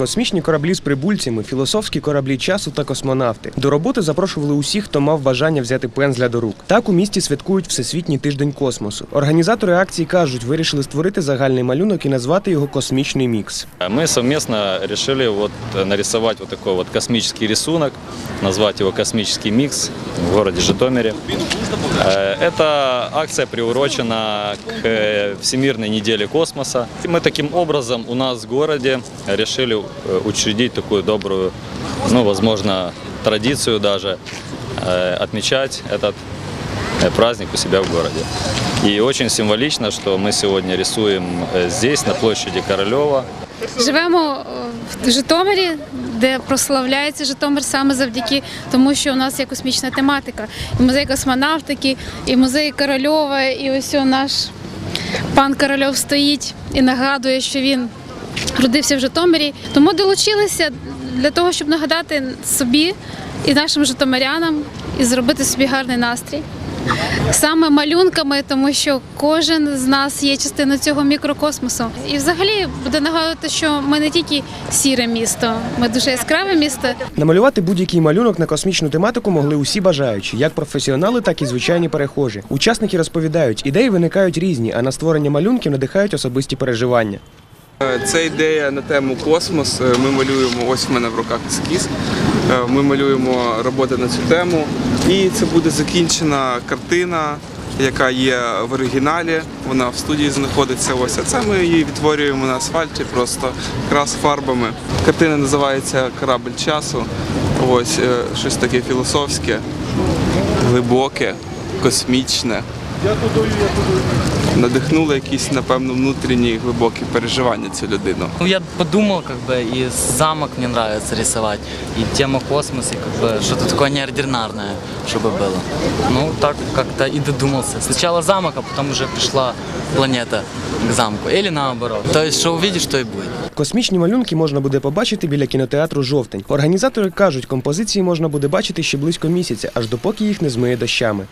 Космічні кораблі з прибульцями, філософські кораблі часу та космонавти. До роботи запрошували усіх, хто мав бажання взяти пензля до рук. Так у місті святкують Всесвітній тиждень космосу. Організатори акції кажуть, вирішили створити загальний малюнок і назвати його космічний мікс. Мы совместно решили вот нарисовать вот такой вот космический рисунок, назвать его «Космический микс» в городе Житомире. Э, Эта акция приурочена к э, Всемирной неделе космоса. И мы таким образом у нас в городе решили э, учредить такую добрую, ну, возможно, традицию даже, э, отмечать этот э, праздник у себя в городе. И очень символично, что мы сегодня рисуем э, здесь, на площади Королева, Живемо е, в Житомирі, де прославляється Житомир саме завдяки тому, що у нас є космічна тематика. І музей космонавтики, і музей Корольова, і ось о наш пан Корольов стоїть і нагадує, що він родився в Житомирі. Тому долучилися для того, щоб нагадати собі і нашим житомирянам і зробити собі гарний настрій. Саме малюнками, тому що кожен з нас є частиною цього мікрокосмосу. І взагалі буде нагадувати, що ми не тільки сіре місто, ми дуже яскраве місто. Намалювати будь-який малюнок на космічну тематику могли усі бажаючі, як професіонали, так і звичайні перехожі. Учасники розповідають, ідеї виникають різні, а на створення малюнків надихають особисті переживання. Це ідея на тему космос. Е, Ми малюємо, ось в мене в руках ескіз. Е, Ми малюємо роботи на цю тему. І це буде закінчена картина, яка є в оригіналі. Вона в студії знаходиться. Ось а це ми її відтворюємо на асфальті, просто якраз фарбами. Картина називається Корабль часу. Ось е, щось таке філософське, глибоке, космічне. Надихнуло якісь, напевно, внутрішні глибокі переживання цю людину. Ну, я подумал, как бы, и замок мне нравится рисовать, и тема космоса, и как бы что-то такое неординарное, чтобы было. Ну, так как-то и додумался. Сначала замок, а потом уже пришла планета к замку. Или наоборот. То есть, что увидишь, то и будет. Космічні малюнки можна буде побачити біля кінотеатру Жовтень. Організатори кажуть, композиції можна буде бачити ще близько місяця, аж допоки їх не змиє дощами.